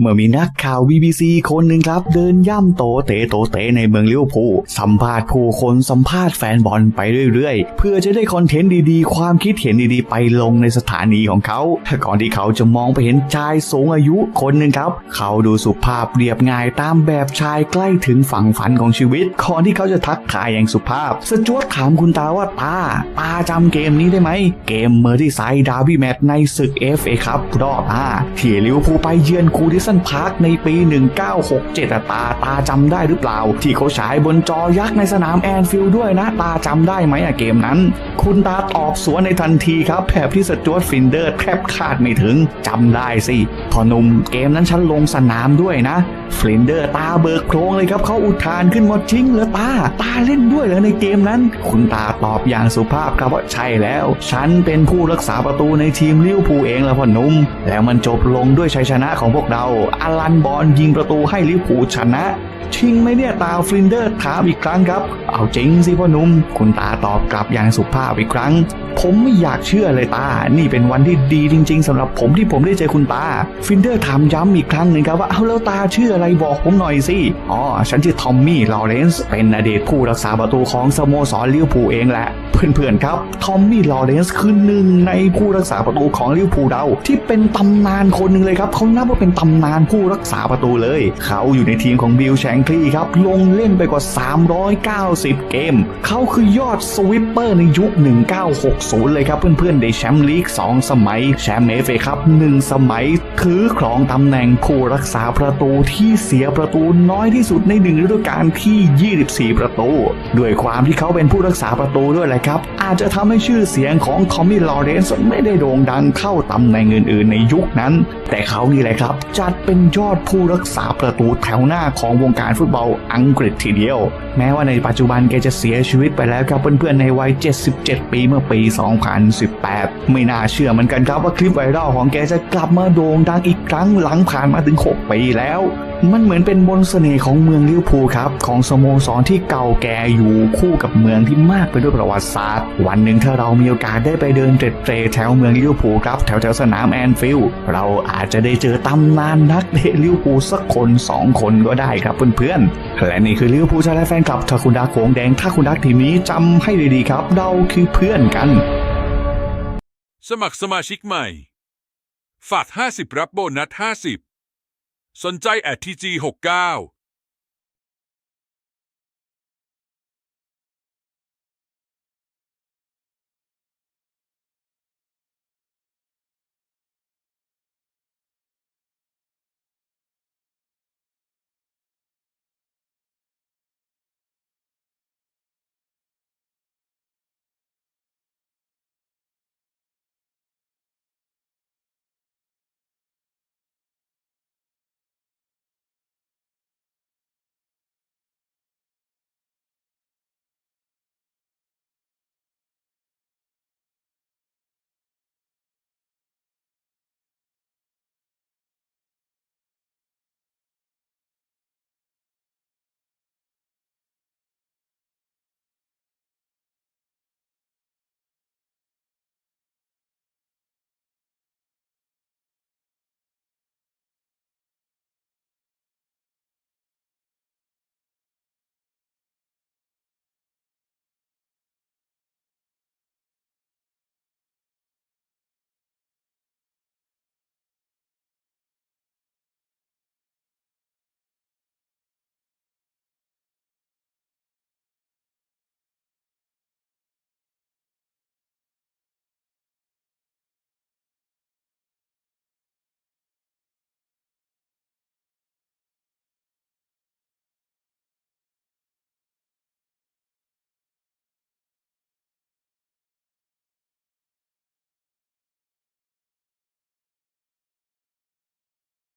เมื่อมีนักข่าว BBC คนหนึ่งครับ เดินย่ำโตเตโตเตในเมืองลิเวอร์พูลสัมภาษณ์ผู้คนสัมภาษณ์แฟนบอลไปเรื่อยๆ เพื่อจะได้คอนเทนต์ดีๆ ความคิดเห็นดีๆ ไปลงในสถานีของเขา ก่อนที่เขาจะมองไปเห็นชายสูงอายุคนหนึ่งครับ เขาดูสุภาพเรียบง่ายตามแบบชายใกล้ถึงฝั่งฝันของชีวิตก่อนที่เขาจะทักทายอย่างสุภาพ สจวตถามคุณตาว่าตาตาจำเกมนี้ได้ไหม เกมเมอร์ที่ไซด์ดาร์บี้แมตช์ในศึก FA ครับรอบห้าที่ลิเวอร์พูลไปเยือนคูดิสนพาร์คในปี 1967 ตาตาจำได้หรือเปล่า ที่เขาฉายบนจอยักษ์ในสนามแอนฟิลด์ด้วยนะ ตาจำได้ไหมอะเกมนั้น คุณตาตอบสวนในทันทีครับแผบที่สจวตฟินเดอร์แทบคาดไม่ถึงจำได้สิ อหนุ่มเกมนั้นฉันลงสนามด้วยนะฟลินเดอร์ตาเบิกโพรงเลยครับเขาอุทานขึ้นมาจริงเหรอตา ตาเล่นด้วยเหรอในเกมนั้น คุณตาตอบอย่างสุภาพครับว่าใช่แล้ว ฉันเป็นผู้รักษาประตูในทีมลิเวอร์พูลเองละพ่อหนุ่ม แล้วมันจบลงด้วยชัยชนะของพวกเราอลันบอลยิงประตูให้ลิเวอร์พูลชนะชิงไหมเนี่ยตาฟลินเดอร์ถามอีกครั้งครับ เอาจริงสิพ่อหนุ่ม คุณตาตอบกลับอย่างสุภาพอีกครั้ง ผมไม่อยากเชื่อเลยตา นี่เป็นวันที่ดีจริง ๆสำหรับผมที่ผมได้เจอคุณตา ฟินเดอร์ถามย้ำอีกครั้งหนึ่งครับว่าเอาแล้วตาชื่ออะไรบอกผมหน่อยสิ อ๋อ ฉันชื่อทอมมี่ ลอเรนซ์ เป็นอดีตผู้รักษาประตูของสโมสรลิเวอร์พูลเองแหละ เพื่อนๆครับ ทอมมี่ ลอเรนซ์คือหนึ่งในผู้รักษาประตูของลิเวอร์พูลเรา ที่เป็นตำนานคนหนึ่งเลยครับ เขานับว่าเป็นตำนานผู้รักษาประตูเลย เขาอยู่ในทีมของบิลแชงคลีครับ ลงเล่นไปกว่า 390 เกม เขาคือยอดสวิปเปอร์ในยุค 1960เลยครับเพื่อนๆ ได้แชมป์ลีก 2 สมัย แชมป์เอฟเอครับ 1 สมัย ถือครองตำแหน่งผู้รักษาประตูที่เสียประตูน้อยที่สุดในหนึ่งฤดูกาลที่ 24 ประตู ด้วยความที่เขาเป็นผู้รักษาประตูด้วยแหละครับ อาจจะทำให้ชื่อเสียงของทอมมี่ลอเรนซ์ไม่ได้โด่งดังเท่าตำแหน่งอื่นๆ ในยุคนั้น แต่เขานี่แหละครับ จัดเป็นยอดผู้รักษาประตูแถวหน้าของวงการฟุตบอลอังกฤษทีเดียว แม้ว่าในปัจจุบันแกจะเสียชีวิตไปแล้วครับเพื่อนๆในวัย 77 ปีเมื่อปี2018 ไม่น่าเชื่อเหมือนกันครับว่าคลิปไวรัลของแกจะกลับมาโด่งดังอีกครั้งหลังผ่านมาถึง 6 ปีแล้ว มันเหมือนเป็นมนต์เสน่ห์ของเมืองลิเวอร์พูลครับ ของสโมสรที่เก่าแก่อยู่คู่กับเมืองที่มากไปด้วยประวัติศาสตร์ วันหนึ่งถ้าเรามีโอกาสได้ไปเดินเตร็ดเตรแถวเมืองลิเวอร์พูลครับ แถวแถวสนามแอนฟิลด์เราอาจจะได้เจอตำนานนักเตะลิเวอร์พูลสักคนสองคนก็ได้ครับเพื่อนๆและนี่คือลิเวอร์พูลชาและแฟนคลับถ้าคุณรักโขงแดงถ้าคุณรักทีมนี้จำให้ดีๆครับเราคือเพื่อนกัน สมัครสมาชิกใหม่ ฝาก 50 รับโบนัส 50 สนใจแอดทีจีหกเก้า